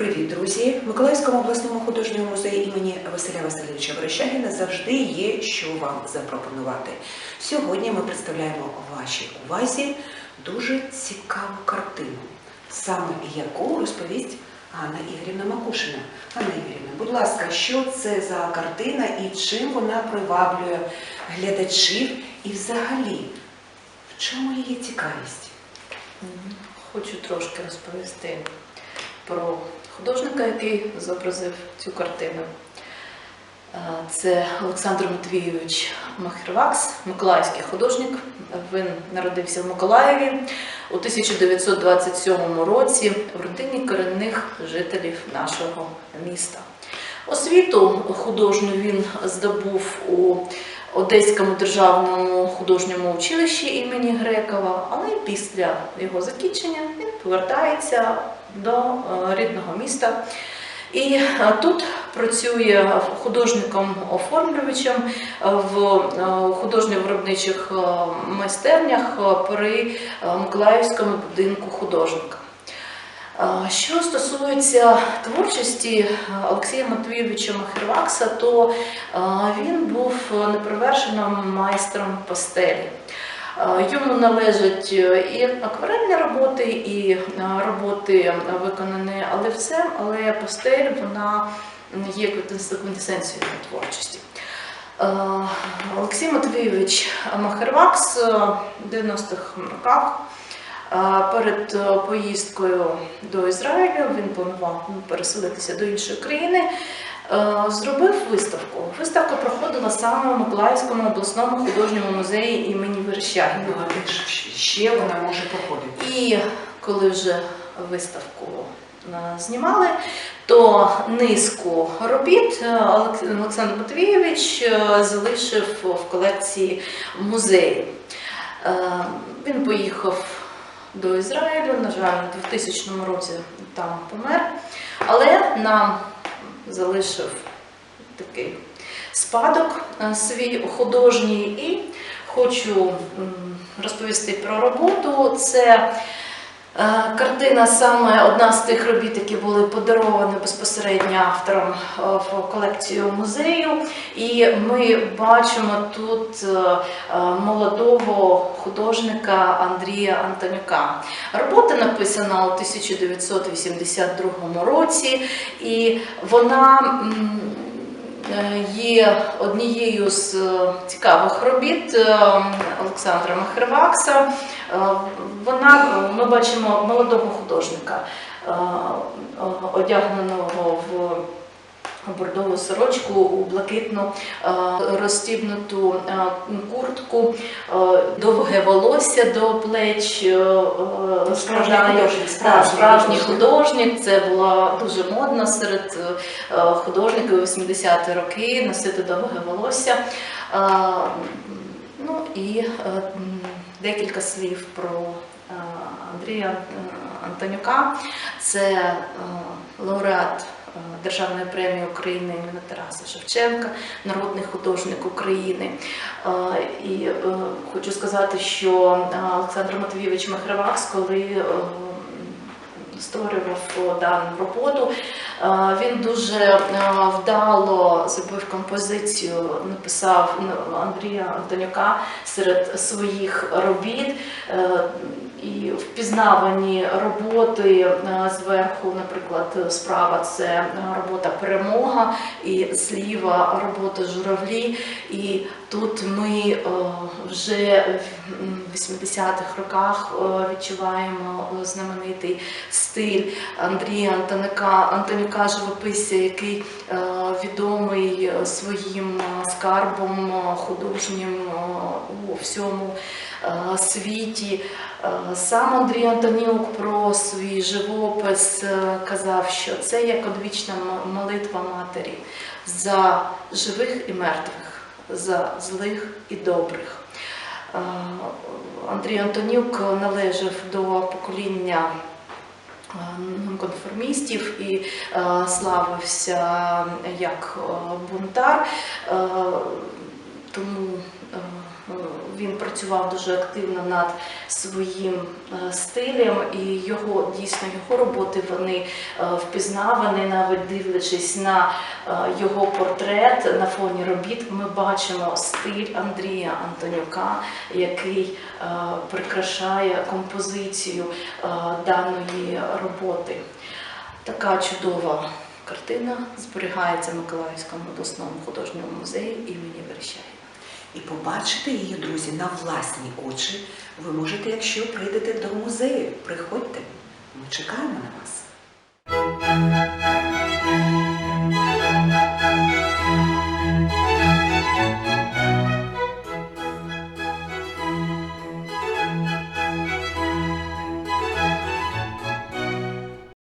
Привіт, друзі! В Миколаївському обласному художньому музеї імені Василя Васильовича Верещагіна завжди є що вам запропонувати. Сьогодні ми представляємо вашій увазі дуже цікаву картину, саме яку розповість Ганна Ігорівна Макушина. Ганна Ігорівна, будь ласка, що це за картина і чим вона приваблює глядачів і взагалі, в чому її цікавість? Хочу трошки розповісти про художника, який зобразив цю картину. Е, Це Олександр Матвійович Махервакс, миколаївський художник. Він народився в Миколаєві у 1927 році в родині корінних жителів нашого міста. Освіту художню він здобув у Одеському державному художньому училищі імені Грекова, але після його закінчення він повертається до е, рідного міста. І е, тут працює художником-оформлювачем в е, художньо-виробничих е, майстернях при Миколаївському будинку художника. Що стосується творчості Олексія Матвійовича Махервакса, то він був неперевершеним майстром пастелі. Е, Йому належать е, і акварельні роботи, і е, роботи виконані олівцем, але пастель вона є квінтесенцією творчості. Олексій Матвійович Махервакс в 90-х роках перед поїздкою до Ізраїлю він планував ну, переселитися до іншої країни. Зробив виставку. Виставка проходила саме в Миколаївському обласному художньому музеї імені Верещагіна. Ну, ще вона може проходити? І коли вже виставку е, знімали, то низку робіт е, Олександр Матвійович е, залишив в колекції музею. Він поїхав до Ізраїлю, на жаль, у 2000 році там помер, але нам залишив такий спадок е, свій художній і хочу розповісти про роботу. Це е, картина саме одна з тих робіт, які були подаровані безпосередньо автором е, в колекцію музею. І ми бачимо тут молодого художника Андрія Антонюка. Робота написана у 1982 році, і вона. Е, Є однією з е, цікавих робіт е, Олександра Махервакса. Вона, ми бачимо молодого художника, одягненого в бордову сорочку у блакитну е, розстібнуту е, куртку, е, довге волосся до плеч. Справжній художник. Це було дуже модно серед художників 80-ті роки носити довге волосся. Ну і декілька слів про Андрія Антонюка. Це е, лауреат е, Державної премії України імені Тараса Шевченка, народний художник України. Е, І хочу сказати, що Олександр Матвійович Махревакс, коли створював дану роботу. Він дуже вдало зробив композицію, написав ну, Андрія Антонюка серед своїх робіт. І впізнавані роботи е, зверху, наприклад, справа це робота Перемога, і зліва робота Журавлі. І тут ми е, вже в 80-х роках е, відчуваємо знаменитий стиль Андрія Антонюка, Антонюка живописця, який відомий е, своїм е, скарбом е, художнім у всьому світі. Сам Андрій Антонюк про свій живопис казав, що це як одвічна молитва матері за живих і мертвих, за злих і добрих. Андрій Антонюк належав до покоління е, нонконформістів і е, славився як е, бунтар. Тому він працював дуже активно над своїм е, стилем, і його дійсно його роботи вони е, впізнавані, навіть дивлячись на е, його портрет на фоні робіт, ми бачимо стиль Андрія Антонюка, який е, прикрашає композицію е, даної роботи. Така чудова картина зберігається в Миколаївському обласному художньому музеї імені Верещагіна. І побачити її, друзі, на власні очі ви можете, якщо прийдете до музею. Приходьте, ми чекаємо на вас.